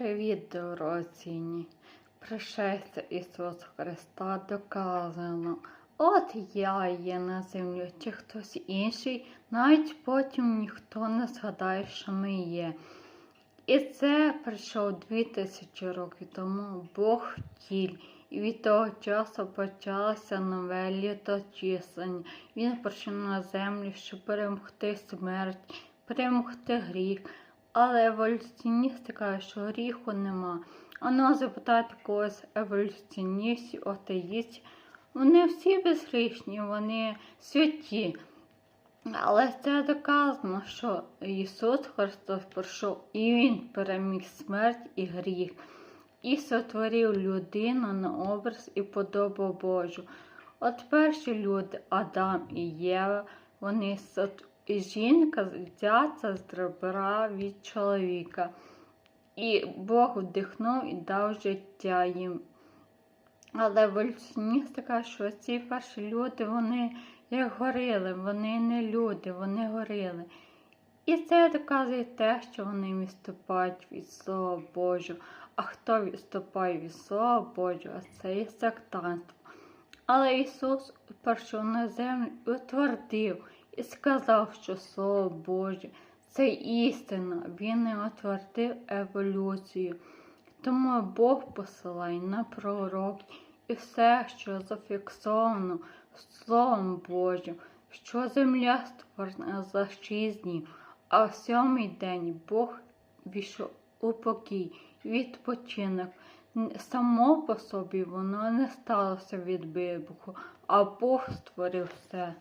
Привіт, дорогоцінні! Пришестя Ісуса Христа доказано. От я є на землі, чи хтось інший, навіть потім ніхто не згадає, що ми є. І це прийшов дві тисячі років тому Бог в тілі. І від того часу почалося нове літочислення. Він прийшов на землю, щоб перемогти смерть, перемогти гріх. Але еволюціоністи кажуть, що гріху нема. А ну запитати когось еволюціоністів, атеїстів. Вони всі безгрішні, вони святі. Але це доказано, що Ісус Христос прийшов і Він переміг смерть і гріх, і сотворив людину на образ і подобу Божу. От перші люди, Адам і Єва, вони сот... жінка взяться з ребра від чоловіка. І Бог вдихнув і дав життя їм. Але еволюціоністи кажуть, що ці перші люди, вони як горили, вони не люди, вони горили. І це доказує те, що вони відступають від Слова Божого. А хто відступає від Слова Божого, це є сектантство. Але Ісус прийшов на землю утвердив і сказав, що Слово Боже це істина. Він не утвердив еволюцію. Тому Бог посилає на пророки і все, що зафіксовано Словом Божим, що земля створена за шість днів, а в сьомий день Бог війшов у покій, відпочинок. Само по собі воно не сталося від вибуху, а Бог створив все.